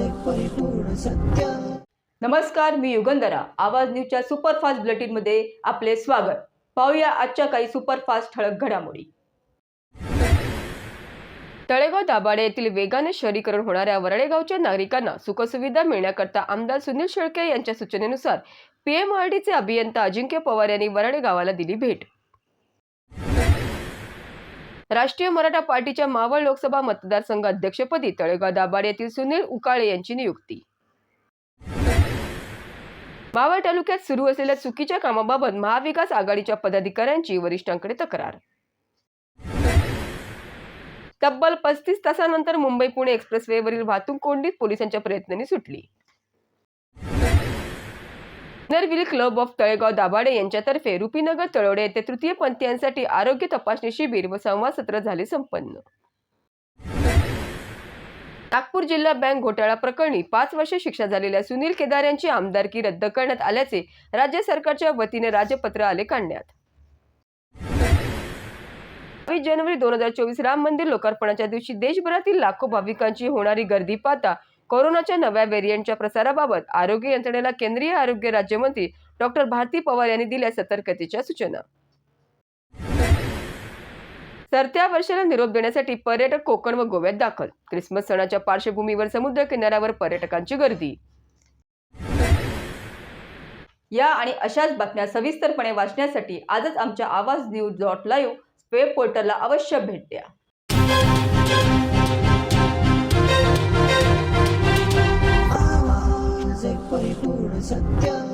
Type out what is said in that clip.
परिपूर्ण सत्य. नमस्कार मी युगंधरा. आवाज न्यूजच्या सुपरफास्ट बुलेटिनमध्ये आपले स्वागत. पाहूया आजच्या काही सुपरफास्ट ठळक घडामोडी. तळेगाव दाभाडे येथील वेगाने शहरीकरण होणाऱ्या वरळेगावच्या नागरिकांना सुखसुविधा मिळण्याकरता आमदार सुनील शेळके यांच्या सूचनेनुसार पीएमआरडीचे अभियंता अजिंक्य पवार यांनी वरळे गावाला दिली भेट. राष्ट्रीय मराठा पार्टीच्या मावळ लोकसभा मतदारसंघ अध्यक्षपदी तळेगाव दाभाड येथील सुनील उकाळे यांची नियुक्ती. मावळ तालुक्यात सुरू असलेल्या चुकीच्या कामाबाबत महाविकास आघाडीच्या पदाधिकाऱ्यांची वरिष्ठांकडे तक्रार. तब्बल पस्तीस तासानंतर मुंबई पुणे एक्सप्रेसवेवरील वाहतूक कोंडीत पोलिसांच्या प्रयत्नांनी सुटली. नरविल क्लब ऑफ तळेगाव दाभाडे यांच्यातर्फे रुपीनगर तळवडे येथे तृतीय पंथीयांसाठी आरोग्य तपासणी शिबिर व संवाद सत्र झाले संपन्न. नागपूर जिल्हा बँक घोटाळा प्रकरणी पाच वर्षे शिक्षा झालेल्या सुनील केदार यांची आमदारकी रद्द करण्यात आल्याचे राज्य सरकारच्या वतीने राजपत्र आले काढण्यात. बावीस जानेवारी दोन हजार चोवीस राम मंदिर लोकार्पणाच्या दिवशी देशभरातील लाखो भाविकांची होणारी गर्दी पाहता कोरोनाच्या नव्या व्हेरियंटच्या प्रसाराबाबत आरोग्य यंत्रणेला केंद्रीय आरोग्य राज्यमंत्री डॉक्टर भारती पवार यांनी दिल्या सतर्कतेच्या सूचना. सरत्या वर्षाला निरोप देण्यासाठी पर्यटक कोकण व गोव्यात दाखल. क्रिसमस सणाच्या पार्श्वभूमीवर समुद्र किनाऱ्यावर पर्यटकांची गर्दी. या आणि अशाच बातम्या सविस्तरपणे वाचण्यासाठी आजच आमच्या आवाज न्यूज डॉट लाईव्ह वेब पोर्टलला अवश्य भेट द्या. Sajjan